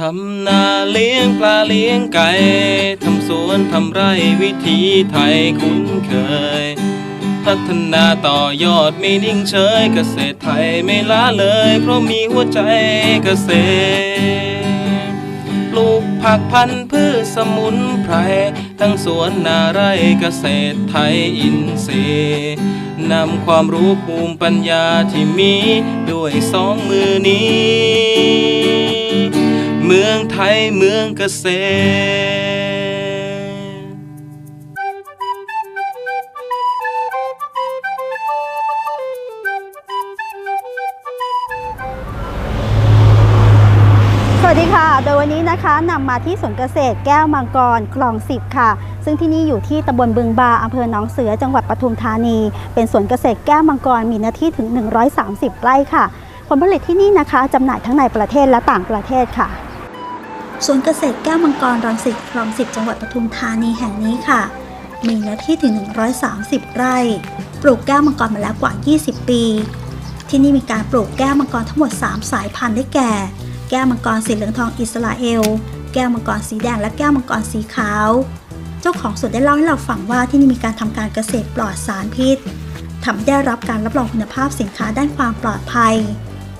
ทำนาเลี้ยงปลาเลี้ยงไก่ ทำสวนทำไร่วิถีไทยคุ้นเคย พัฒนาต่อยอดไม่นิ่งเฉยเกษตรไทยไม่ล้าเลย เพราะมีหัวใจเกษตร ปลูกผักพันธุ์พืชสมุนไพร ทั้งสวนนาไร่เกษตรไทยอินทรีย์นำความรู้ภูมิปัญญาที่มีด้วยสองมือนี้ เมืองไทยเมืองเกษตร สวัสดีค่ะ โดยวันนี้นะคะนำมาที่สวนเกษตรแก้วมังกรคลองสิบค่ะ ซึ่งที่นี่อยู่ที่ตำบลบึงบาอำเภอหนองเสือจังหวัดปทุมธานี เป็นสวนเกษตรแก้วมังกรมีเนื้อที่ถึง 130 ไร่ค่ะ ผลผลิตที่นี่นะคะจำหน่ายทั้งในประเทศและต่างประเทศค่ะ สวนเกษตรแก้วมังกรรังสิตคลองสิบจังหวัดปทุมธานีแห่งนี้ค่ะ มีเนื้อที่ถึง 130 ไร่ ปลูกแก้วมังกรมาแล้วกว่า 20 ปี ที่นี่มีการปลูกแก้วมังกรทั้งหมด 3 สายพันธุ์ได้แก่ แก้วมังกรสีเหลืองทองอิสราเอล แก้วมังกรสีแดงและแก้วมังกรสีขาว เจ้าของสวนได้เล่าให้เราฟังว่าที่นี่มีการทำการเกษตรปลอดสารพิษทำได้รับการรับรองคุณภาพสินค้าด้านความปลอดภัย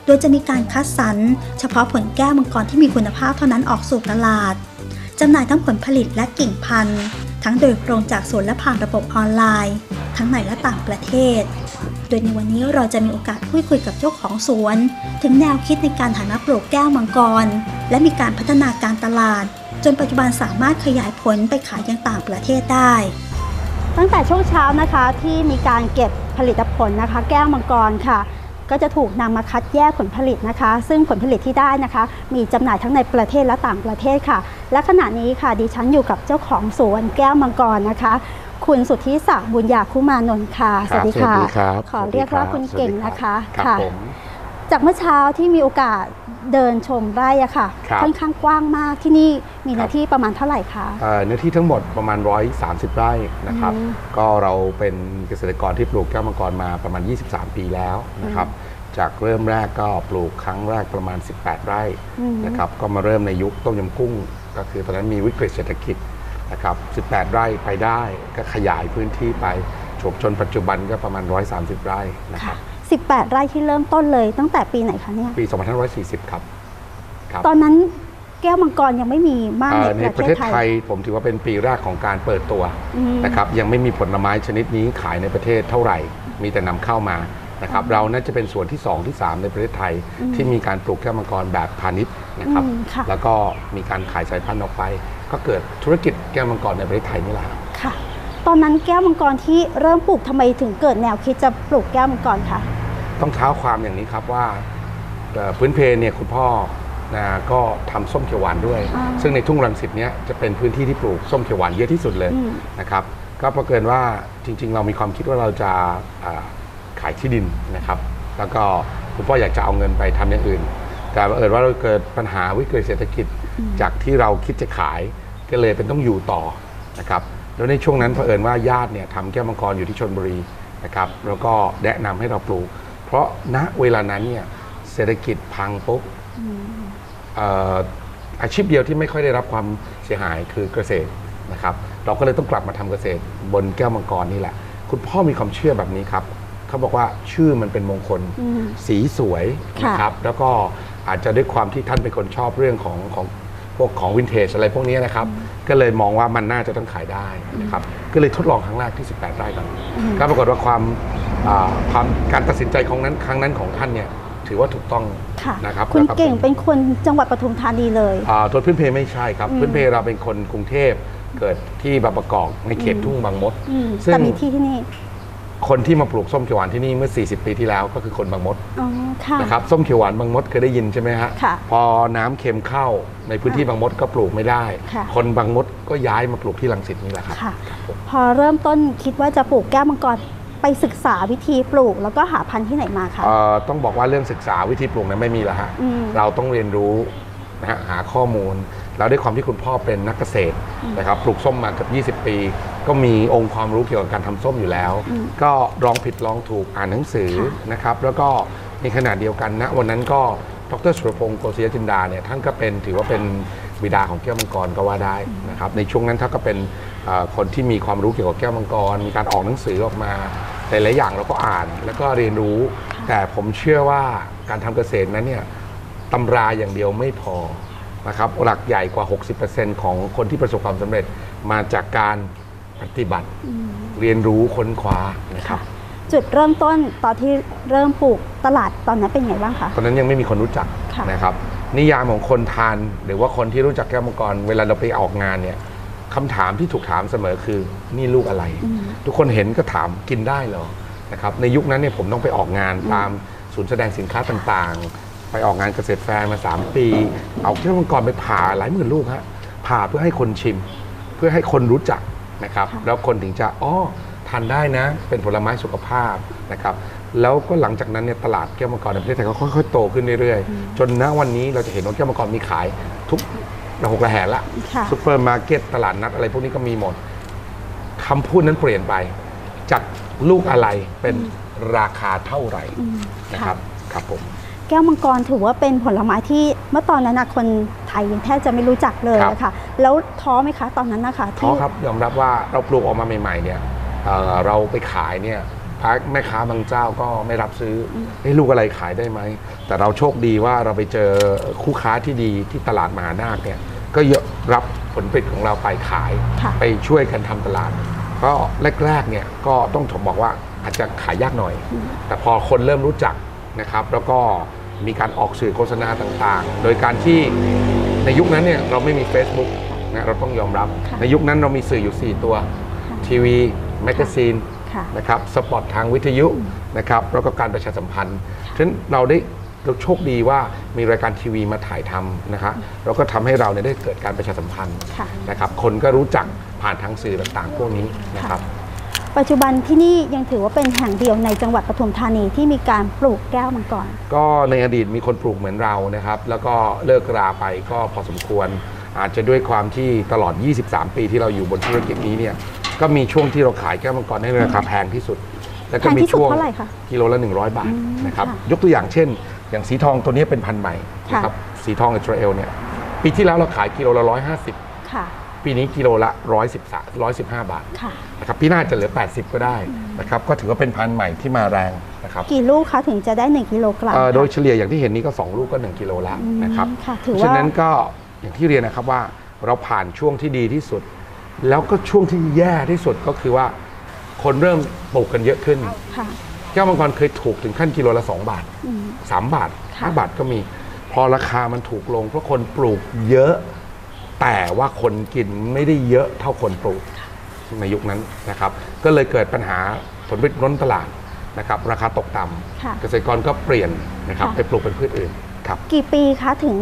โดยจะมีการคัดสรรเฉพาะผลแก้วมังกรที่มีคุณภาพเท่านั้นออกสู่ตลาดจำหน่ายทั้งผลผลิตและกิ่งพันธุ์ ทั้งโดยตรงจากสวนและผ่านระบบออนไลน์ ทั้งในและต่างประเทศ โดยในวันนี้เราจะมีโอกาสพูดคุยกับเจ้าของสวน ถึงแนวคิดในการหันมาปลูกแก้วมังกร และมีการพัฒนาการตลาด จนปัจจุบันสามารถขยายผลไปขายยังต่างประเทศได้ ตั้งแต่ช่วงเช้านะคะที่มีการเก็บผลิตผลนะคะ แก้วมังกรค่ะ ก็จะถูกนำมาคัดแยกผลผลิตนะคะ ซึ่งผลผลิตที่ได้นะคะ มีจำหน่ายทั้งในประเทศและต่างประเทศค่ะ และขณะนี้ค่ะดิฉันอยู่กับเจ้าของสวนแก้วมังกรนะคะ คุณสุทธิศักดิ์บุญญาคุมานนท์ค่ะครับค่ะสวัสดีครับขอเรียกว่าสวัสดีครับคุณเก่งนะคะครับผมจากเมื่อเช้าที่มีโอกาส เดินชมไร่อะค่ะ ครับค่อนข้างกว้างมากที่นี่มีเนื้อครับที่ประมาณเท่าไหร่คะ เอ่อเนื้อที่ทั้งหมดประมาณ 130 ไร่นะครับ อืมก็เราเป็นเกษตรกรที่ปลูกแก้วมังกรมาประมาณ 23 ปีแล้วนะครับ จากเริ่มแรกก็ปลูกครั้งแรกประมาณ 18 ไร่อืม นะครับ ก็มาเริ่มในยุคต้มยำกุ้ง ก็คือตอนนั้นมีวิกฤตเศรษฐกิจนะครับ 18 ไร่ไปได้ก็ขยายพื้นที่ไปจบจนปัจจุบันก็ประมาณ 130 ไร่นะครับ 18 ไร่ที่เริ่มต้นเลย ตั้งแต่ปีไหนคะเนี่ย ปี 2540 ครับครับ ตอนนั้นแก้วมังกรยังไม่มีมากเอ่ในอในปประระเทเทศศไทไทยยผมถือว่าเป็นปีแรกของการเปิดตัวอืม นะครับยังไม่มีผลไม้ชนิดนี้ขายในประเทศเท่าไหร่ มีแต่นำเข้ามานะครับเราน่าจะเป็นส่วนที่ 2 ที่ 3 ในประเทศไทย ที่มีการปลูกแก้วมังกรแบบพาณิชย์นะครับอืมค่ะ แล้วก็มีการขายสายพันธุ์ออกไป ก็เกิดธุรกิจแก้วมังกรในประเทศไทยนี่แหละครับ ค่ะ ตอนนั้นแก้วมังกรที่เริ่มปลูกทำไมถึงเกิดแนวคิดจะปลูกแก้วมังกรคะ ต้องเท้าความอย่างนี้ครับว่าเอ่อพื้นเพเนี่ยคุณพ่อนะก็ทำส้มเขียวหวานด้วยอ่าซึ่งในทุ่งรังสิตเนี้ยจะเป็นพื้นที่ที่ปลูกส้มเขียวหวานเยอะที่สุดเลยอืมนะครับ ก็ปรากฏว่าจริง ๆ เรามีความคิดว่าเราจะอ่าขายที่ดินนะครับ แล้วก็คุณพ่ออยากจะเอาเงินไปทำอย่างอื่น แต่บังเอิญว่าเราเกิดปัญหาวิกฤตเศรษฐกิจจากที่เราคิดจะขายก็เลยเป็นต้องอยู่ต่อนะครับแล้วในช่วงนั้นเผอิญว่าญาติเนี่ยทำแก้วมังกรอยู่ที่ชนบุรีนะครับ แล้วก็แนะนำให้เราปลูก เพราะณเวลานั้นเนี่ยเศรษฐกิจพังปุ๊บเอ่ออาชีพเดียวที่ไม่ค่อยได้รับความเสียหายคือเกษตรนะครับ เราก็เลยต้องกลับมาทำเกษตรบนแก้วมังกรนี่แหละ คุณพ่อมีความเชื่อแบบนี้ครับเขาบอกว่าชื่อมันเป็นมงคลอืมสีสวยค่ะนะครับ แล้วก็อาจจะด้วยความที่ท่านเป็นคนชอบเรื่องของของพวกของวินเทจอะไรพวกนี้นะครับ ก็เลยมองว่ามันน่าจะต้องขายได้นะครับ ก็เลยทดลองครั้งแรกที่ 18 ไร่ก่อนก็ปรากฏว่าความอ่า ความการตัดสินใจของนั้นครั้งนั้นของท่านเนี่ยถือว่าถูกต้องค่ะนะครับคุณแล้วเก่งเป็นคนจังหวัดปทุมธานีเลยอ่าตัวพื้นเพไม่ใช่ครับอืมพื้นเพเราเป็นคนกรุงเทพเกิดที่บางประกอบในเขตทุ่งบางมดอืมซึ่งแต่มีที่ที่นี่ คนที่มาปลูกส้มเขียวหวานที่นี่เมื่อ 40 ปีที่แล้วก็คือคนบางมดอ๋อค่ะนะครับส้มเขียวหวานบางมดเคยได้ยินใช่ไหมฮะค่ะพอน้ำเค็มเข้าในพื้นที่บางมดก็ปลูกไม่ได้ค่ะคนบางมดก็ย้ายมาปลูกที่ลังสิตนี่แหละครับค่ะพอเริ่มต้นคิดว่าจะปลูกแก้วมังกร ไปศึกษาวิธีปลูก แล้วก็หาพันธุ์ที่ไหนมาคะ เอ่อต้องบอกว่าเรื่องศึกษาวิธีปลูกนั้นไม่มีแล้วฮะ อืมเราต้องเรียนรู้นะฮะหาข้อมูล แล้วด้วยความที่คุณพ่อเป็นนักเกษตรนะครับปลูกส้มมาเกือบ20 ปี ก็มีองค์ความรู้เกี่ยวกับการทำส้มอยู่แล้ว ก็ลองผิดลองถูกอ่านหนังสือค่ะนะครับแล้วก็ในขณะเดียวกันนะวันนั้นก็ดรสุรพงศ์โกศยจินดาเนี่ยท่านก็เป็นถือว่าเป็นบิดาของแก้วมังกรก็ว่าได้นะครับในช่วงนั้นท่านก็เป็นเอ่อคนที่มีความรู้เกี่ยวกับแก้วมังกร มีการออกหนังสือออกมา หลาย ๆ อย่างเราก็อ่านแล้วก็เรียนรู้ แต่ผมเชื่อว่าการทำเกษตรนั้นเนี่ยตำราอย่างเดียวไม่พอนะครับหลักใหญ่กว่า 60%ของคนที่ประสบความสำเร็จมาจากการปฏิบัติเรียนรู้ค้นคว้านะครับ จุดเริ่มต้นตอนที่เริ่มปลูกตลาดตอนนั้นเป็นไงบ้างคะตอนนั้นยังไม่มีคนรู้จักค่ะนะครับ นิยามของคนทานหรือว่าคนที่รู้จักแก้วมังกรเวลาเราไปออกงานเนี่ย คำถามที่ถูกถามเสมอคือนี่ลูกอะไร ทุกคนเห็นก็ถามกินได้เหรอนะครับในยุคนั้นเนี่ยผมต้องไปออกงานตามศูนย์แสดงสินค้าต่างๆ ไปออกงานเกษตรแฟร์มา 3 ปี เอาแก้วมังกรไปผ่าหลายหมื่นลูกฮะผ่าเพื่อให้คนชิม เพื่อให้คนรู้จักนะครับค่ะแล้วคนถึงจะอ๋อทานได้นะ เป็นผลไม้สุขภาพนะครับแล้วก็หลังจากนั้นเนี่ยตลาดแก้วมังกรในประเทศไทยก็ค่อยๆโตขึ้นเรื่อยๆ จนณวันนี้เราจะเห็นว่าแก้วมังกรมีขายทุก ระหกระแหงละค่ะซุปเปอร์มาร์เก็ตตลาดนัดอะไรพวกนี้ก็มีหมดคำพูดนั้นเปลี่ยนไป จากลูกอะไรเป็นราคาเท่าไหร่อืมนะครับครับผม แก้วมังกรถือว่าเป็นผลไม้ที่เมื่อตอนนั้นนะคนไทยยังแทบจะไม่รู้จักเลยครับ นะคะแล้วท้อไหมคะตอนนั้นนะคะท้อที่ ครับยอมรับว่าเราปลูกออกมาใหม่ ๆ เนี่ยเอ่อเราไปขายเนี่ย พาแม่ค้าบางเจ้าก็ไม่รับซื้ออเฮ้ยลูกอะไรขายได้ไหม แต่เราโชคดีว่าเราไปเจอคู่ค้าที่ดีที่ตลาดมหานาคเนี่ยก็ยอมรับผลผลิตของเราไปขายค่ะไปช่วยกันทำตลาด ก็แรกๆเนี่ยก็ต้องบอกว่าอาจจะขายยากหน่อย แต่พอคนเริ่มรู้จักนะครับ แล้วก็มีการออกสื่อโฆษณาต่างๆ โดยการที่ในยุคนั้นเนี่ยเราไม่มี Facebook นะเราต้องยอมรับค่ะในยุคนั้นเรามีสื่ออยู่ 4 ตัว ทีวีแมกกาซีน ค่ะนะครับสปอตทางวิทยุนะครับแล้วก็การประชาสัมพันธ์ฉะนั้นเราได้เราโชคดีว่ามีรายการทีวีมาถ่ายทำนะคะแล้วก็ทำให้เราเนี่ยได้เกิดการประชาสัมพันธ์ค่ะนะครับคนก็รู้จักผ่านทางสื่อต่างๆพวกนี้นะครับปัจจุบันที่นี่ยังถือว่าเป็นแห่งเดียวในจังหวัดปทุมธานีที่มีการปลูกแก้วมังกรก็ในอดีตมีคนปลูกเหมือนเรานะครับ แล้วก็เลิกราไปก็พอสมควร อาจจะด้วยความที่ตลอด 23 ปีที่เราอยู่บนธุรกิจนี้เนี่ย ก็มีช่วงที่เราขายแก้วมังกรในราคาแพงที่สุด แล้วก็มีแพงที่สุดช่วงเท่าไหร่คะกิโลละ 100 บาทอืมนะครับค่ะยกตัวอย่างเช่น อย่างสีทองตัวนี้เป็นพันธุ์ใหม่นะครับสีทองอิสราเอลเนี่ยปีที่แล้วเราขายกิโลละ 150 ค่ะ ปีนี้กิโลละ 113 115 บาทค่ะ นะครับปีหน้าจะเหลือ 80 ก็ได้นะครับก็ถือว่าเป็นพันธุ์ใหม่ที่มาแรงนะครับกี่ลูกคะถึงจะได้ 1กิโลกรัมเอ่อคะโดยเฉลี่ยอย่างที่เห็นนี้ก็ 2 ลูกก็ 1 กิโลละอืมนะครับ ค่ะ ถือเพว่าราะฉะนั้นก็อย่างที่เรียนนะครับว่าเราผ่านช่วงที่ดีที่สุด แล้วก็ช่วงที่แย่ที่สุดก็คือว่า คนเริ่มปลูกกันเยอะขึ้นค่ะแก้วมังกรเคยถูกถึงขั้นกิโลละ2บาทอืม3บาทค่ะ5บาทก็มี พอราคามันถูกลงเพราะคนปลูกเยอะ แต่ว่าคนกินไม่ได้เยอะเท่าคนปลูกในยุคนั้นนะครับ ก็เลยเกิดปัญหาผลผลิตล้นตลาดนะครับ ราคาตกต่ำค่ะเกษตรกรก็เปลี่ยนนะครับค่ะไปปลูกเป็นพืชอื่น ครับกี่ปีคะถึง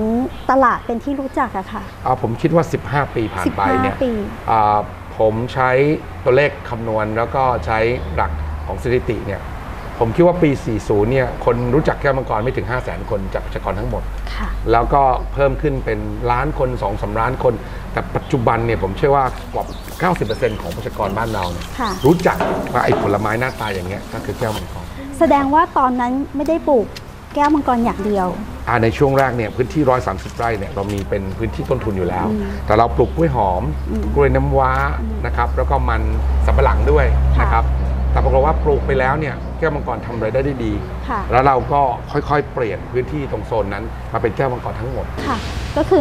ตลาดเป็นที่รู้จักอะค่ะเอาผมคิดว่า 15 ปีผ่านไปเนี่ย15ปีอ่าผมใช้ตัวเลขคำนวณแล้วก็ใช้หลักของสถิติเนี่ยผมคิดว่าปี 40 เนี่ย คนรู้จักแก้วมังกรไม่ถึง 5 0 0 0 0 0 คนจากประชากรทั้งหมดค่ะแล้วก็เพิ่มขึ้นเป็นล้านคน2อสาล้านคน แต่ปัจจุบันเนี่ยผมเชื่อว่ากว่า 90%ของประชากรบ้านเราเนี่ยค่ะรู้จักว่าไอ้ผลไม้หน้าตาอย่างเงี้ยก็คือแก้วมังกร แสดงว่าตอนนั้นไม่ได้ปลูกแก้วมังกรอย่างเดียวอ่าในช่วงแรกเนี่ยพื้นที่ 130 ไร่เนี่ยเรามีเป็นพื้นที่ต้นทุนอยู่แล้วอืมแต่เราปลูกกล้วยหอมอืมกล้วยน้ำว้านะครับแล้วก็มันสำปะหลังด้วยค่ะนะครับแต่ปรากฏว่าปลูกไปแล้วเนี่ยแก้วมังกรทำรายได้ได้ดีค่ะแล้วเราก็ค่อยๆ เปลี่ยนพื้นที่ตรงโซนนั้นมาเป็นแก้วมังกรทั้งหมดค่ะ ก็คือ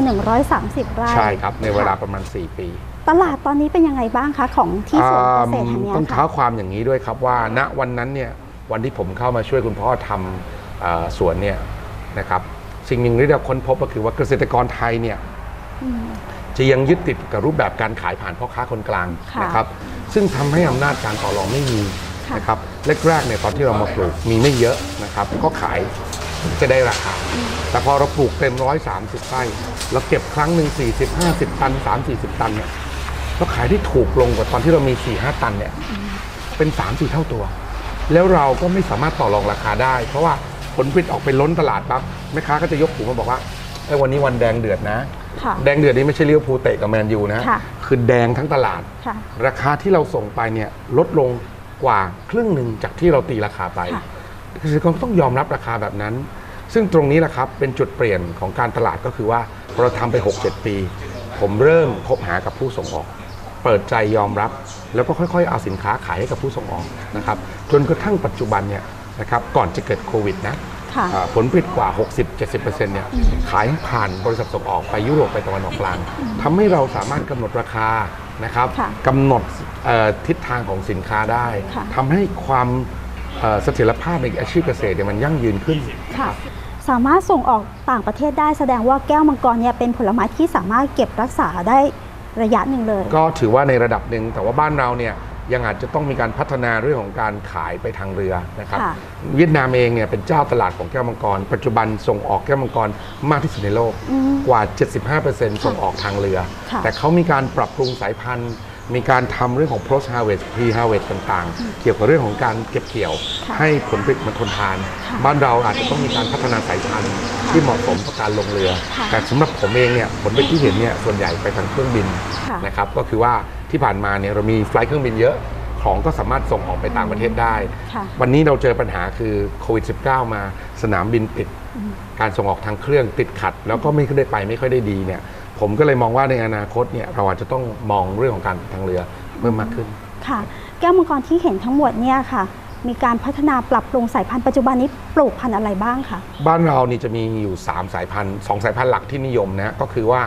130 ไร่ใช่ครับในเวลาค่ะประมาณ 4 ปีตลาดตอนนี้เป็นยังไงบ้างคะของที่สวนเกษตรแห่งเนี้ยต้องค่ะเท้าความอย่างนี้ด้วยครับว่าณวันนั้นเนี่ยวันที่ผมเข้ามาช่วยคุณพ่อทำเอ่อสวนเนี่ย นะครับสิ่งหนึ่งที่เราค้นพบก็คือว่าเกษตรกรไทยเนี่ยอืมจะยังยึดติดกับรูปแบบการขายผ่านพ่อค้าคนกลางค่ะนะครับซึ่งทำให้อำนาจการต่อรองไม่มีค่ะนะครับแรกๆเนี่ยตอนที่เรามาปลูกมีไม่เยอะนะครับก็ขายจะได้ราคา แต่พอเราปลูกเต็มร้อยสามสิบไร่เราเก็บครั้งหนึ่ง40 50ตัน3 40ตันเนี่ยเราขายได้ถูกลงกว่าตอนที่เรามี4 5ตันเนี่ยเป็น3 4เท่าตัว แล้วเราก็ไม่สามารถต่อรองราคาได้ เพราะว่า ผลผลิตออกไปล้นตลาดปั๊บแม่ค้าก็จะยกถุงมาบอกว่าเอ้ยวันนี้วันแดงเดือดนะ ค่ะ แดงเดือดนี่ไม่ใช่เลี้ยวภูลเตะกับแมนยูนะค่ะ คือแดงทั้งตลาด ค่ะ ราคาที่เราส่งไปเนี่ยลดลงกว่าครึ่งหนึ่งจากที่เราตีราคาไปค่ะเกษตรกรก็ต้องยอมรับราคาแบบนั้น ซึ่งตรงนี้แหละครับเป็นจุดเปลี่ยนของการตลาดก็คือว่าพอเราทำไป 6-7 ปี ผมเริ่มคบหากับผู้ส่งออก เปิดใจยอมรับ แล้วก็ค่อยๆ เอาสินค้าขายให้กับผู้ส่งออกนะครับจนกระทั่งปัจจุบันเนี่ย นะครับก่อนจะเกิดโควิดนะค่ะ อ่าผลผลิตกว่า 60-70%เนี่ยขายผ่านบริษัทส่งออกไปยุโรปไปตะวันออกกลางทำให้เราสามารถกำหนดราคานะครับค่ะกำหนดเอ่อทิศทางของสินค้าได้ค่ะทำให้ความเอ่อเสถียรภาพในอาชีพเกษตรเนี่ยมันยั่งยืนขึ้น ค่ะ สามารถส่งออกต่างประเทศได้แสดงว่าแก้วมังกรเนี่ยเป็นผลไม้ที่สามารถเก็บรักษาได้ระยะหนึ่งเลย ก็ถือว่าในระดับหนึ่งแต่ว่าบ้านเราเนี่ย ยังอาจจะต้องมีการพัฒนาเรื่องของการขายไปทางเรือนะครับ ค่ะ เวียดนามเองเนี่ยเป็นเจ้าตลาดของแก้วมังกร ปัจจุบันส่งออกแก้วมังกรมากที่สุดในโลก อืม กว่า 75%ส่งออกทางเรือ ค่ะ แต่เขามีการปรับปรุงสายพันธุ์ มีการทำเรื่องของ post harvest pre harvest ต่างๆ เกี่ยวกับเรื่องของการเก็บเกี่ยว ค่ะให้ผลผลิตมันทนทาน ค่ะบ้านเราอาจจะต้องมีการพัฒนาสายพันธุ์ที่เหมาะสมต่อการลงเรือ ค่ะแต่สำหรับผมเองเนี่ยผลผลิตที่เห็นเนี่ยส่วนใหญ่ไปทางเครื่องบินค่ะ นะครับ ก็คือว่า ที่ผ่านมาเนี่ยเรามีไฟลท์เครื่องบินเยอะ ของก็สามารถส่งออกไปต่างประเทศได้ ค่ะ วันนี้เราเจอปัญหาคือโควิด -19 มาสนามบินปิด การส่งออกทางเครื่องติดขัด แล้วก็ไม่ค่อยได้ไปไม่ค่อยได้ดีเนี่ย ผมก็เลยมองว่าในอนาคตเนี่ยเราอาจจะต้องมองเรื่องของการทางเรือเพิ่มมากขึ้น ค่ะ แก้วมังกรที่เห็นทั้งหมดเนี่ยค่ะ มีการพัฒนาปรับปรุงสายพันธุ์ปัจจุบันนี้ปลูกพันธุ์อะไรบ้างคะ บ้านเรานี่จะมีอยู่ 3 สายพันธุ์สองสายพันธุ์หลักที่นิยมนะก็คือว่า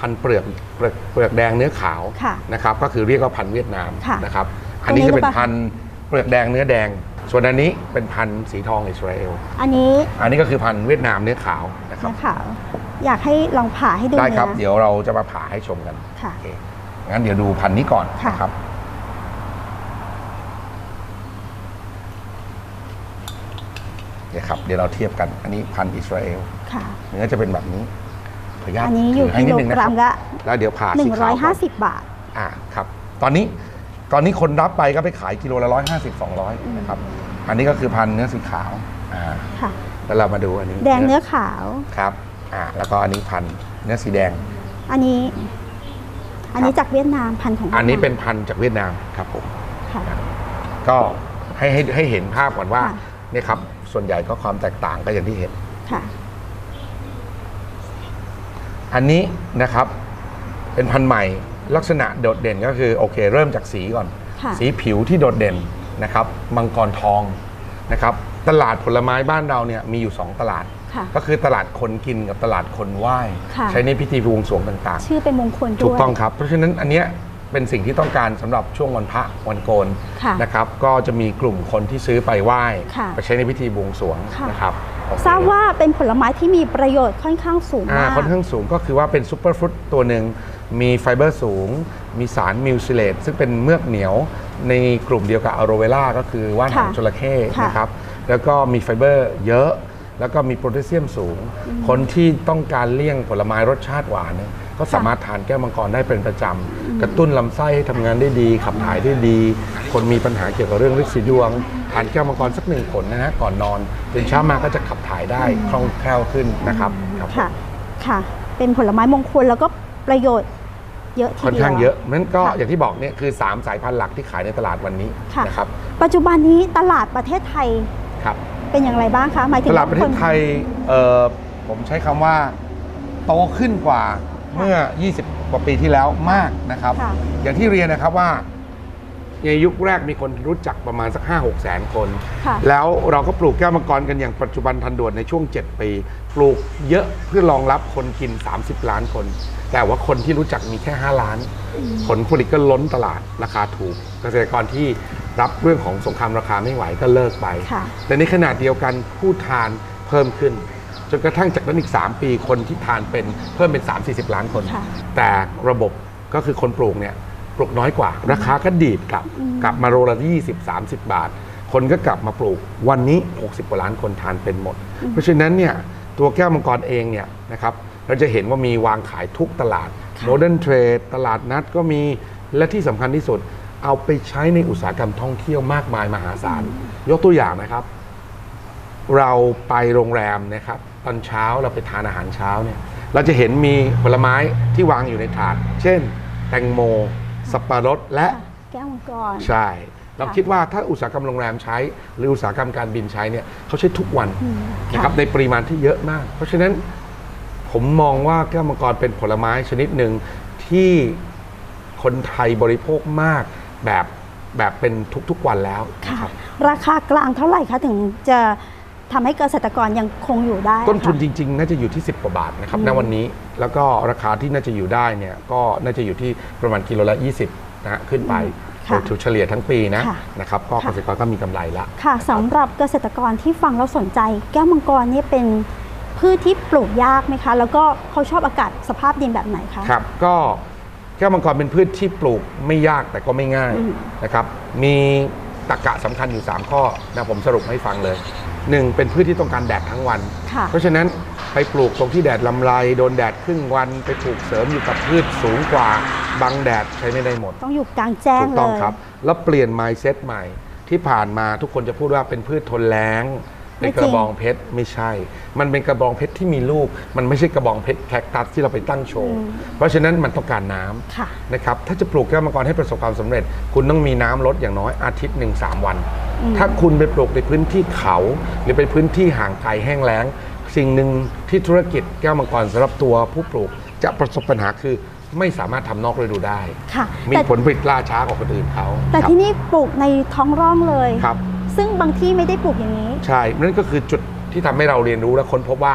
พันธุ์เปลือกเปลือกเปลือกแดงเนื้อขาวค่ะนะครับก็คือเรียกว่าพันธุ์เวียดนามค่ะนะครับอันนี้ตัวนี้จะเป็นหรือเปล่าพันธุ์เปลือกแดงเนื้อแดง ส่วนอันนี้เป็นพันธุ์สีทองอิสราเอลอันนี้อันนี้ก็คือพันธุ์เวียดนามเนื้อขาวนะครับนะขาวอยากให้ลองผ่าให้ดูได้ครับเนื้อเดี๋ยวเราจะมาผ่าให้ชมกันค่ะโอเคงั้นเดี๋ยวดูพันธุ์นี้ก่อนค่ะนะครับเดี๋ยวครับเดี๋ยวเราเทียบกันอันนี้พันธุ์อิสราเอลค่ะเนื้อจะเป็นแบบนี้ข ออนุญาตอันนี้อยู่ถืให้กินิโลดนึงนะกครัรัมบละแล้วเดี๋ยวผ่าสีขาวก่อน150บาทอ่าครับ ตอนนี้ตอนนี้คนรับไปก็ไปขายกิโลละร้อยห้าสิบสองร้อยนะครับ อันนี้ก็คือพันธุ์เนื้อสีขาวอ่าค่ะแล้วเรามาดูอันนี้ แดงเนื้อขาวครับอ่าแล้วก็อันนี้พันธุ์เนื้อสีแดง อันนี้ อันนี้จากเวียดนามพันธุ์ของวียดอันนี้ามเป็นพันธุ์จากเวียดนามครับผมค่ะก็ให้ให้ให้เห็นภาพก่อนว่าค่ะเนี่ยครับส่วนใหญ่ก็ความแตกต่างก็อย่างที่เห็นค่ะ อันนี้นะครับเป็นพันธุ์ใหม่ลักษณะโดดเด่นก็คือโอเค เริ่มจากสีก่อน ค่ะสีผิวที่โดดเด่นนะครับมังกรทองนะครับตลาดผลไม้บ้านเราเนี่ยมีอยู่ 2 ตลาด ค่ะก็คือตลาดคนกินกับตลาดคนไหว้ ค่ะ ใช้ในพิธีบวงสรวงต่างชื่อเป็นมงคลๆด้วย ถูกต้องครับ เพราะฉะนั้นอันเนี้ยเป็นสิ่งที่ต้องการสำหรับช่วงวันพระวันโกนค่ะนะครับ ก็จะมีกลุ่มคนที่ซื้อไปไหว้ค่ะไปใช้ในพิธีบวงสรวงค่ะ นะครับโอเค ทราบว่าเป็นผลไม้ที่มีประโยชน์ค่อนข้างสูงอ่ามากค่อนข้างสูงก็คือว่าเป็นซูเปอร์ฟรุตตัวหนึ่งมีไฟเบอร์สูง มีสารมิวซิเลตซึ่งเป็นเมือกเหนียวในกลุ่มเดียวกับอะโรเวล่าก็คือว่านหางค่ะจระเข้ค่ะนะครับ แล้วก็มีไฟเบอร์เยอะ แล้วก็มีโพแทสเซียมสูง คนที่ต้องการเลี่ยงผลไม้รสชาติหวานเนี่ยก็สามารถทานแก้วมังกรได้เป็นประจำ กระตุ้นลำไส้ให้ทำงานได้ดี ขับถ่ายได้ดี คนมีปัญหาเกี่ยวกับเรื่องฤทธิ์สีดวง ทานแก้วมังกรสักหนึ่งผลนะฮะก่อนนอนตื่นเช้ามาก็จะขับถ่ายได้คล่องแคล่วขึ้นนะครับครับค่ะค่ะ เป็นผลไม้มงคลแล้วก็ประโยชน์เยอะทีเดียวค่อนข้างเยอะนั้นก็ค่ะอย่างที่บอกเนี่ยคือ 3 สายพันธุ์หลักที่ขายในตลาดวันนี้ค่ะนะครับปัจจุบันนี้ตลาดประเทศไทยครับ เป็นอย่างไรบ้างคะหมายถึงตลาดประเทคศนไทยเอ่อผมใช้คำว่าโตขึ้นกว่าเมื่อ 20 กว่าปีที่แล้วมากนะครับค่ะอย่างที่เรียนนะครับว่า ในยุคแรกมีคนรู้จักประมาณสัก 5 6แสนคนค่ะแล้วเราก็ปลูกแก้วมังกรกันอย่างปัจจุบันทันด่วนในช่วง 7 ปี ปลูกเยอะเพื่อรองรับคนกิน 30 ล้านคน แต่ว่าคนที่รู้จักมีแค่ 5 ล้าน ผลผลิตก็ล้นตลาดราคาถูก เกษตรกรที่ รับเรื่องของสงครามราคาไม่ไหวก็เลิกไปค่ะแต่ในขณะเดียวกันผู้ทานเพิ่มขึ้นจนกระทั่งจากนั้นอีก 3 ปีคนที่ทานเป็นเพิ่มเป็น 3-40 ล้านคนค่ะแต่ระบบก็คือคนปลูกเนี่ยปลูกน้อยกว่า ราคาก็ดีดกลับกลับมาโลละ20-30บาท คนก็กลับมาปลูกวันนี้ 60กว่าล้านคนทานเป็นหมด เพราะฉะนั้นเนี่ยตัวแก้วมังกรเองเนี่ยนะครับเราจะเห็นว่ามีวางขายทุกตลาดโมเดิร์นเทรดตลาดนัดก็มีและที่สำคัญที่สุด เอาไปใช้ในอุตสาหกรรมท่องเที่ยวมากมายมหาศาล ยกตัวอย่างนะครับ เราไปโรงแรมนะครับ ตอนเช้าเราไปทานอาหารเช้าเนี่ย เราจะเห็นมีผลไม้ที่วางอยู่ในถาด เช่น แตงโม สับปะรดและค่ะแก้วมังกร ใช่ เราคิดว่าถ้าอุตสาหกรรมโรงแรมใช้ หรืออุตสาหกรรมการบินใช้เนี่ยเขาใช้ทุกวันอืมนะครับค่ะในปริมาณที่เยอะมาก เพราะฉะนั้นผมมองว่าแก้วมังกรเป็นผลไม้ชนิดหนึ่งที่คนไทยบริโภคมาก แบบแบบเป็นทุกๆวันแล้วค่ะ นะครับราคากลางเท่าไหร่คะถึงจะทำให้เกษตรกรยังคงอยู่ได้อะต้นทุนค่ะจริง ๆ น่าจะอยู่ที่ 10 กว่าบาทนะครับอืม ณวันนี้แล้วก็ราคาที่น่าจะอยู่ได้เนี่ยก็น่าจะอยู่ที่ประมาณกิโลละ 20นะฮะขึ้นไปค่ะโดยเฉลี่ยทั้งปีนะค่ะนะครับก็ค่ะ เกษตรกรก็มีกำไรละ ค่ะสำหรับเกษตรกรที่ฟังแล้วสนใจ แก้วมังกรเนี่ยเป็นพืชที่ปลูกยากไหมคะ แล้วก็เขาชอบอากาศสภาพดินแบบไหนคะ ครับก็ แก้วมังกรเป็นพืชที่ปลูกไม่ยากแต่ก็ไม่ง่ายอืมนะครับ มีตรรกะสำคัญอยู่ 3 ข้อนะผมสรุปให้ฟังเลย 1. เป็นพืชที่ต้องการแดดทั้งวันค่ะเพราะฉะนั้นไปปลูกตรงที่แดดลำไรโดนแดดครึ่งวัน ไปปลูกเสริมอยู่กับพืชสูงกว่าบังแดดใช้ไม่ได้หมด ต้องอยู่กลางแจ้งถูกเลต้องยครับ แล้วเปลี่ยน mindset ใหม่ที่ผ่านมาทุกคนจะพูดว่าเป็นพืชทนแล้งไม่ เป็นจริงกระบองเพชรไม่ใช่ มันเป็นกระบองเพชรที่มีลูกมันไม่ใช่กระบองเพชรแคคตัสที่เราไปตั้งโชว์ เพราะฉะนั้นมันต้องการน้ำค่ะนะครับ ถ้าจะปลูกแก้วมังกรให้ประสบความสำเร็จ คุณต้องมีน้ำลดอย่างน้อยอาทิตย์หนึ่งสามวันอืมถ้าคุณไปปลูกในพื้นที่เขา หรือเป็นพื้นที่ห่างไกลแห้งแล้ง สิ่งหนึ่งที่ธุรกิจแก้วมังกรสำหรับตัวผู้ปลูกจะประสบปัญหาคือไม่สามารถทำนอกฤดูได้ค่ะมีแต่ผลผลิตล่าช้ากว่าคนอื่นเขา แต่ครับที่นี่ปลูกในท้องร่องเลย ครับ ซึ่งบางที่ไม่ได้ปลูกอย่างนี้ ใช่ นั่นก็คือจุดที่ทำให้เราเรียนรู้และค้นพบว่า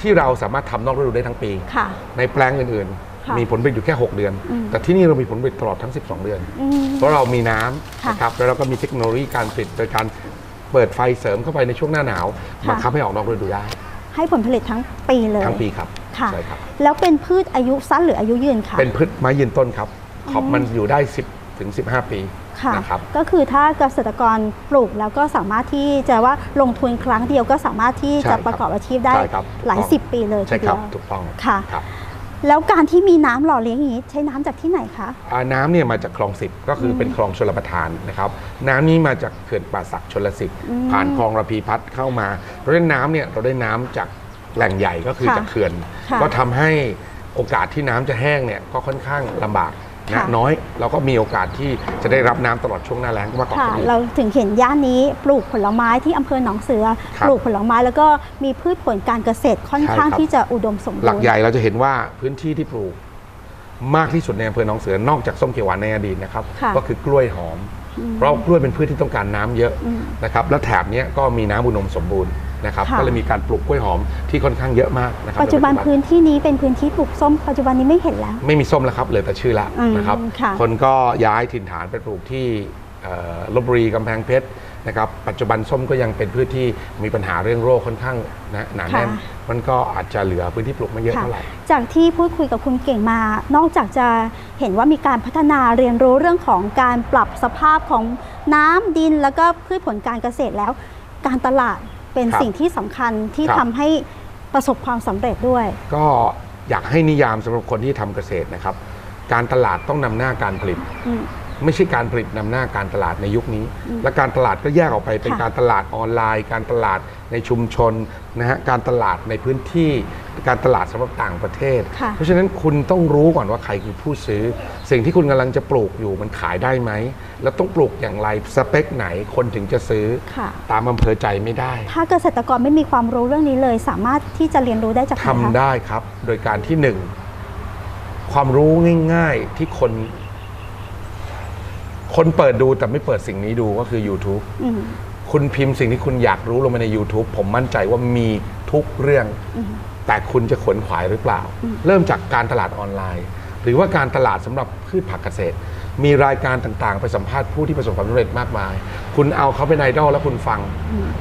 ที่เราสามารถทำนอกฤดูได้ทั้งปี ค่ะ ในแปลงอื่นค่ะๆ มีผลผลิตอยู่แค่ 6 เดือน อืมแต่ที่นี่เรามีผลผลิตตลอดทั้ง 12 เดือน อืมเพราะเรามีน้ำค่ะนะครับแล้วเราก็มีเทคโนโลยีการผลิตโดยการเปิดไฟเสริมเข้าไปในช่วงหน้าหนาวค่ะ บังคับให้ออกนอกฤดูได้ให้ผลผลิตทั้งปีเลย ทั้งปีครับค่ะ ใช่ครับ แล้วเป็นพืชอายุสั้นหรืออายุยืนคะ เป็นพืชไม้ยืนต้นครับขอบมันอยู่ได้ 10 ถึง 15 ปีค่ะนะครับก็คือถ้าเกษตรกรปลูกแล้วก็สามารถที่จะว่าลงทุนครั้งเดียวก็สามารถที่ใช่ครัจะบประกอบอาชีพได้ใช่ครับถูกหลายต้องสิบปีเลยทีใช่คเดีรัยบวถูกต้องค่ะครับแล้วการที่มีน้ำหล่อเลี้ยงอย่างนี้ใช้น้ำจากที่ไหนคะอ่าน้ำเนี่ยมาจากคลองสิบก็คืออมเป็นคลองชลประทานนะครับ น้ำนี้มาจากเขื่อนป่าสักชลสิทธิ์อืมผ่านคลองระพีพัฒน์เข้ามาเพราะฉะนั้นน้ำเนี่ยเราได้น้ำจากแหล่งใหญ่ก็คือค่ะจากเขื่อนค่ะก็ทำให้โอกาสที่น้ำจะแห้งเนี่ยก็ค่อนข้างลำบาก ค่ะนะน้อยเราก็มีโอกาสที่จะได้รับน้ำตลอดช่วงหน้าแล้งมากกว่าค่ะ คนอื่น เราถึงเห็นย่านนี้ปลูกผลไม้ที่อำเภอหนองเสือ ครับปลูกผลไม้แล้วก็มีพืชผลการเกษตรค่อนข้างใช่ครับ ที่จะอุดมสมบูรณ์หลักใหญ่เราจะเห็นว่าพื้นที่ที่ปลูก มากที่สุดในอำเภอหนองเสือนอกจากส้มเขียวหวานในอดีตนะครับ ค่ะก็คือกล้วยหอมเพราะกล้วยเป็นพืชที่ต้องการน้ำเยอะอืม นะครับแล้วแถบเนี้ยก็มีน้ำอุดมสมบูรณ์ นะครับค่ะก็เลยมีการปลูกกล้วยหอมที่ค่อนข้างเยอะมากนะครับปัจจุบันใพื้นที่นี้เป็นพื้นที่ปลูกส้มปัจจุบันนี้ไม่เห็นแล้ว ไม่มีส้มแล้วครับเหลือแต่ชื่อละอืมนะครับค่ะคนก็ย้ายถิ่นฐานไปปลูกที่เอ่อลบบุรีกำแพงเพชรนะครับปัจจุบันส้มก็ยังเป็นพืชที่มีปัญหาเรื่องโรคค่อนข้างนะหนาแน่นค่ะมันก็อาจจะเหลือพื้นที่ปลูกไม่เยอะค่ะเท่าไหร่จากที่พูดคุยกับคุณเก่งมา นอกจากจะเห็นว่ามีการพัฒนาเรียนรู้เรื่องของการปรับสภาพของน้ำดิน แล้วก็พืชผลการเกษตรแล้ว การตลาด เป็นครับสิ่งที่สำคัญที่ครับทำให้ประสบความสำเร็จด้วย ก็อยากให้นิยามสำหรับคนที่ทำเกษตรนะครับ การตลาดต้องนำหน้าการผลิตอืมไม่ใช่การผลิตนำหน้าการตลาดในยุคนี้อืมและการตลาดก็แยกออกไปเป็นค่ะการตลาดออนไลน์ การตลาดในชุมชนนะฮะการตลาดในพื้นที่ การตลาดสำหรับต่างประเทศค่ะเพราะฉะนั้นคุณต้องรู้ก่อนว่าใครคือผู้ซื้อ สิ่งที่คุณกำลังจะปลูกอยู่มันขายได้ไหม แล้วต้องปลูกอย่างไรสเปคไหนคนถึงจะซื้อค่ะตามอำเภอใจไม่ได้ ถ้าเกษตรกรไม่มีความรู้เรื่องนี้เลย สามารถที่จะเรียนรู้ได้จากไหนทำคะได้ครับ โดยการที่หนึ่งความรู้ง่ายๆที่คน คนเปิดดูแต่ไม่เปิดสิ่งนี้ดูก็คือ YouTube อืมคุณพิมพ์สิ่งที่คุณอยากรู้ลงไปใน YouTube ผมมั่นใจว่ามีทุกเรื่องอืม แต่คุณจะขวนขวายหรือเปล่า เริ่มจากการตลาดออนไลน์ หรือว่าการตลาดสำหรับพืชผักเกษตร มีรายการต่างๆ ไปสัมภาษณ์ผู้ที่ประสบความสำเร็จมากมาย คุณเอาเขาเป็นไอดอลแล้วคุณฟัง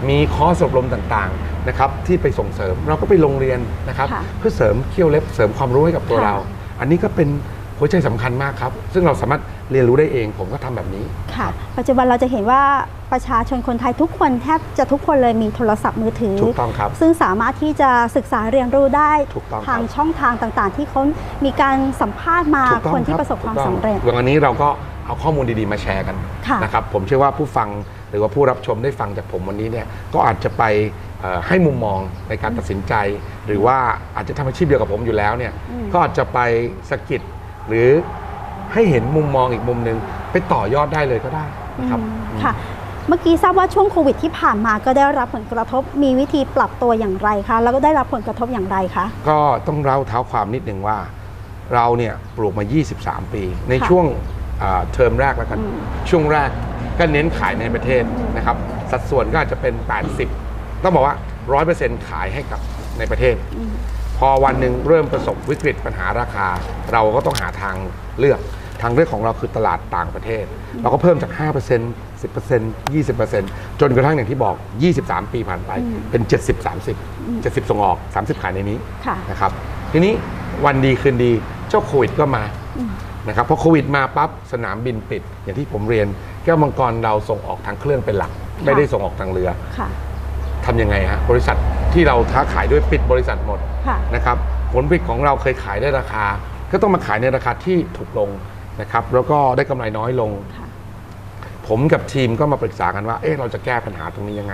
มีคอร์สอบรมต่างๆนะครับที่ไปส่งเสริมเราก็ไปโรงเรียนนะครับค่ะเพื่อเสริมเขี้ยวเล็บเสริมความรู้ให้กับตัวค่ะเรา อันนี้ก็เป็นหัวใจสำคัญมากครับ ซึ่งเราสามารถ เรียนรู้ได้เองผมก็ทำแบบนี้ค่ะ ปัจจุบันเราจะเห็นว่าประชาชนคนไทยทุกคนแทบจะทุกคนเลยมีโทรศัพท์มือถือถูกต้องครับซึ่งสามารถที่จะศึกษาเรียนรู้ได้ถูกต้องครับทางช่องทางต่างๆ ที่เขามีการสัมภาษณ์มาถูกต้องคนที่บประสบความถูกต้องสำเร็จวันนี้เราก็เอาข้อมูลดีๆมาแชร์กันค่ะนะครับผมเชื่อว่าผู้ฟังหรือว่าผู้รับชมได้ฟังจากผมวันนี้เนี่ยก็อาจจะไปเอ่อให้มุมมองในการตัดสินใจ หรือว่าอาจจะทำอาชีพเดียวกับผมอยู่แล้วเนี่ยอืมก็อาจจะไปสะกิดหรือ ให้เห็นมุมมองอีกมุมหนึ่งไปต่อยอดได้เลยก็ได้นะครับอืมค่ะ เมื่อกี้ทราบว่าช่วงโควิดที่ผ่านมาก็ได้รับผลกระทบมีวิธีปรับตัวอย่างไรคะแล้วก็ได้รับผลกระทบอย่างไรคะก็ต้องเล่าเท้าความนิดนึงว่า เราเนี่ยปลูกมา 23 ปี ในค่ะช่วงอ่าเทอมแรกแล้วกันอืมช่วงแรกก็เน้นขายในประเทศนะครับ สัดส่วนก็อาจจะเป็น 80 ต้องบอกว่า 100%ขายให้กับในประเทศ อืมพอวันหนึ่งเริ่มประสบวิกฤตปัญหาราคา เราก็ต้องหาทางเลือกทางเลือกของเราคือตลาดต่างประเทศ เราก็เพิ่มจาก 5% 10% 20%จนกระทั่งอย่างที่บอก 23 ปีผ่านไปเป็น 70 30 70 ส่งออก 30 ขายในนี้ค่ะนะครับทีนี้วันดีคืนดีเจ้าโควิดก็มาอืมนะครับพอโควิดมาปั๊บสนามบินปิด อย่างที่ผมเรียน แก้วมังกรเราส่งออกทางเครื่องเป็นหลัก ไม่ได้ส่งออกทางเรือค่ะ ทำยังไงฮะบริษัทที่เราค้าขายด้วยปิดบริษัทหมดค่ะ นะครับผลผลิตของเราเคยขายได้ราคา ก็ต้องมาขายในราคาที่ถูกลงนะครับแล้วก็ได้กำไรน้อยลง ค่ะ ผมกับทีมก็มาปรึกษากันว่า เอ๊ะ เราจะแก้ปัญหาตรงนี้ยังไง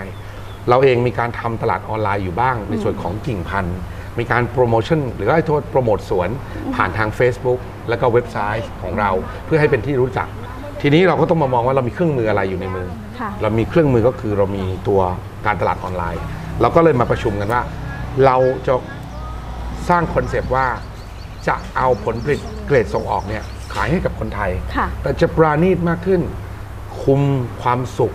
เราเองมีการทำตลาดออนไลน์อยู่บ้าง ในส่วนของกิ่งพันธุ์ มีการโปรโมชั่น หรือว่าให้โทษโปรโมทสวน ผ่านทาง Facebook แล้วก็เว็บไซต์ของเรา เพื่อให้เป็นที่รู้จัก ทีนี้เราก็ต้องมามองว่าเรามีเครื่องมืออะไรอยู่ในมือ ค่ะ เรามีเครื่องมือก็คือเรามีตัว การตลาดออนไลน์ เราก็เลยมาประชุมกันว่า เราจะสร้างคอนเซปต์ว่าจะเอาผลผลิตเกรดส่งออกเนี่ยขายให้กับคนไทยค่ะแต่จะปราณีตมากขึ้น คุมความสุข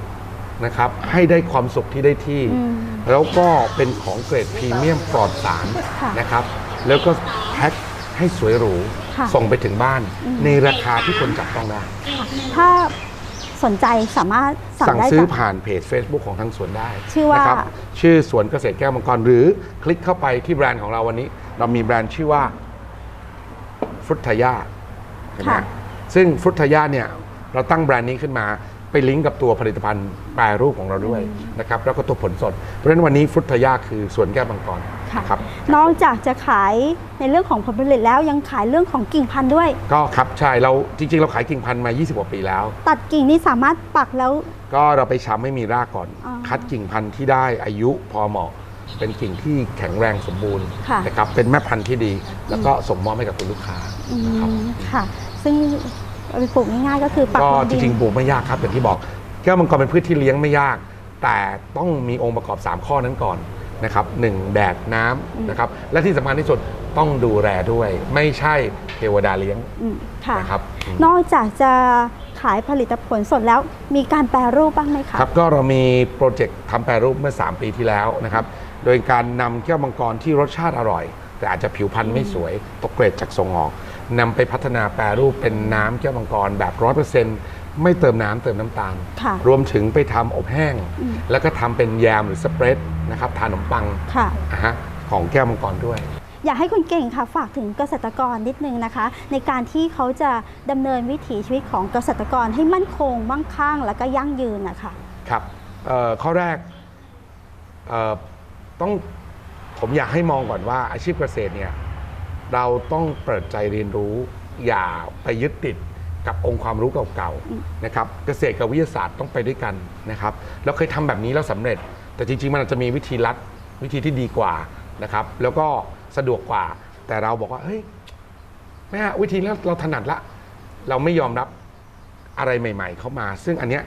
นะครับ ให้ได้ความสุขที่ได้ที่อืมแล้วก็เป็นของเกรดพรีเมียมปลอดสารค่ะนะครับ แล้วก็แพ็คให้สวยหรูค่ะส่งไปถึงบ้านในราคาที่คนจับต้องได้ ถ้า สนใจสามารถสั่งสั่งได้ซื้อจากผ่านเพจ Facebook ของทางสวนได้ชื่อว่านะครับชื่อสวนเกษตรแก้วมังกรหรือคลิกเข้าไปที่แบรนด์ของเราวันนี้ เรามีแบรนด์ชื่อว่าฟรุตทายาเห็นไหมค่ะซึ่งฟรุตทายาเนี่ยเราตั้งแบรนด์นี้ขึ้นมาไปลิงก์กับตัวผลิตภัณฑ์แปรรูปของเราด้วยนะครับแล้วก็ตัวผลสด เพราะฉะนั้นวันนี้ฟรุตทายาคือสวนแก้วมังกร ค่ะ ครับ นอกจากจะขายในเรื่องของผลผลิตแล้วยังขายเรื่องของกิ่งพันธุ์ด้วย ก็ครับใช่เราจริง ๆ เราขายกิ่งพันธุ์มา 20กว่าปีแล้ว ตัดกิ่งนี่สามารถปักแล้ว ก็เราไปช้ำให้มีรากก่อน อ๋อคัดกิ่งพันธุ์ที่ได้อายุพอเหมาะ เป็นกิ่งที่แข็งแรงสมบูรณ์ค่ะ นะครับเป็นแม่พันธุ์ที่ดี แล้วก็ส่งมอบให้กับคุณลูกค้าอืนะครับ มค่ะ ซึ่งเอาไปปลูกง่ายๆก็คือปักก็ลงจดิน ริงๆปลูกไม่ยากครับอย่างที่บอกแก้วมังกรเป็นพืชที่เลี้ยงไม่ยาก แต่ต้องมีองค์ประกอบ 3 ข้อนั้นก่อน นะครับหนึ่งแดดน้ำนะครับและที่สำคัญที่สุดต้องดูแลด้วย ไม่ใช่เทวดาเลี้ยงอืมค่ะนะครับอืมนอกจากจะขายผลิตผลสดแล้วมีการแปรรูปบ้างไหมคะครับก็เรามีโปรเจกต์ทำแปรรูปเมื่อ 3 ปีที่แล้วนะครับโดยการนำแก้วมังกรที่รสชาติอร่อย แต่อาจจะผิวพรรณไม่สวยตกเกรดจากส่งออกนำไปพัฒนาแปรรูปเป็นน้ำแก้วมังกรแบบร้อยเปอร์เซ็นต์ ไม่เติมน้ำเติมน้ำตาล ค่ะรวมถึงไปทำอบแห้ง อืม แล้วก็ทำเป็นแยมหรือสเปรดนะครับทานขนมปังค่ะ อะฮะของแก้วมังกรด้วย อยากให้คุณเก่งค่ะ ฝากถึงเกษตรกรนิดนึงนะคะ ในการที่เขาจะดำเนินวิถีชีวิตของเกษตรกรให้มั่นคงมั่งคั่ง และก็ยั่งยืนนะคะ ครับเอ่อข้อแรกเอ่อต้องผมอยากให้มองก่อนว่าอาชีพเกษตรเนี่ยเราต้องเปิดใจเรียนรู้ อย่าไปยึดติด กับองค์ความรู้เก่าๆนะครับเกษตรกับวิทยาศาสตร์ต้องไปด้วยกันนะครับเราเคยทำแบบนี้แล้วสำเร็จ แต่จริง ๆ มันอาจจะมีวิธีลัดวิธีที่ดีกว่านะครับแล้วก็สะดวกกว่า แต่เราบอกว่าเฮ้ยไม่ฮะวิธีนี้เราถนัดละ เราไม่ยอมรับอะไรใหม่ ๆ เข้ามา ซึ่งอันเนี้ย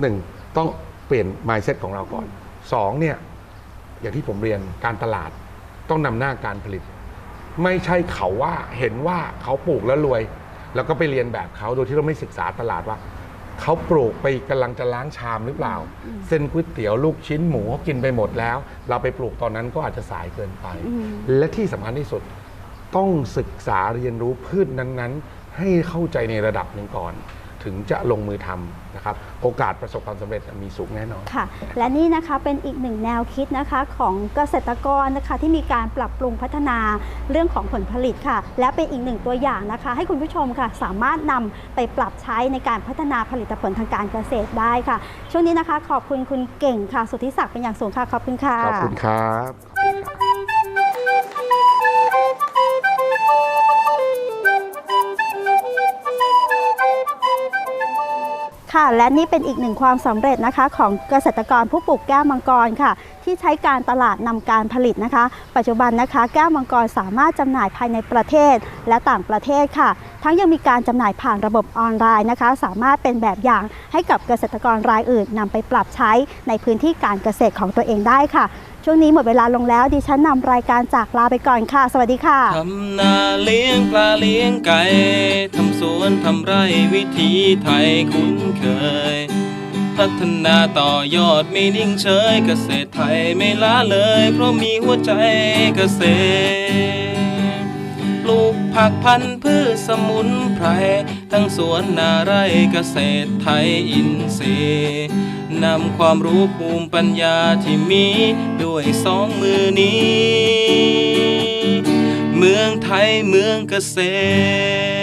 หนึ่งต้องเปลี่ยน mindset ของเราก่อนสองเนี่ยอย่างที่ผมเรียนการตลาดต้องนำหน้าการผลิต ไม่ใช่เขาว่าเห็นว่าเขาปลูกแล้วรวย แล้วก็ไปเรียนแบบเขาโดยที่เราไม่ศึกษาตลาดว่าเขาปลูกไปกำลังจะล้างชามหรือเปล่า เส้นก๋วยเตี๋ยวลูกชิ้นหมูเขากินไปหมดแล้ว เราไปปลูกตอนนั้นก็อาจจะสายเกินไปอืมและที่สำคัญที่สุดต้องศึกษาเรียนรู้พืชนั้นๆ ให้เข้าใจในระดับหนึ่งก่อน ถึงจะลงมือทำนะครับโอกาสประสบความสำเร็จมีสูงแน่นอนค่ะ และนี่นะคะเป็นอีกหนึ่งแนวคิดนะคะของเกษตรกรนะคะที่มีการปรับปรุงพัฒนาเรื่องของผลผลิตค่ะ และเป็นอีกหนึ่งตัวอย่างนะคะ ให้คุณผู้ชมค่ะ สามารถนำไปปรับใช้ในการพัฒนาผลิตผลทางการเกษตรได้ค่ะ ช่วงนี้นะคะ ขอบคุณคุณเก่งค่ะสุทธิศักดิ์เป็นอย่างสูงค่ะขอบคุณค่ะขอบคุณครับขอบคุณครับ ค่ะ และนี่เป็นอีกหนึ่งความสำเร็จนะคะของเกษตรกรผู้ปลูกแก้วมังกรค่ะ ที่ใช้การตลาดนำการผลิตนะคะ ปัจจุบันนะคะ แก้วมังกรสามารถจำหน่ายภายในประเทศและต่างประเทศค่ะ ทั้งยังมีการจำหน่ายผ่านระบบออนไลน์นะคะ สามารถเป็นแบบอย่างให้กับเกษตรกรรายอื่นนำไปปรับใช้ในพื้นที่การเกษตรของตัวเองได้ค่ะ ช่วงนี้หมดเวลาลงแล้วดิฉันนำรายการจากลาไปก่อนค่ะ สวัสดีค่ะทำนาเลี้ยงปลาเลี้ยงไก่ทำสวนทำไร่วิถีไทยคุ้นเคย พัฒนาต่อยอดไม่นิ่งเฉยเกษตรไทยไม่ล้าเลย เพราะมีหัวใจเกษตร ปลูกผักพันธุ์พืชสมุนไพร ทั้งสวนนาไร่เกษตรไทยอินทรีย์นำความรู้ภูมิปัญญาที่มีด้วยสองมือนี้ เมืองไทยเมืองเกษตร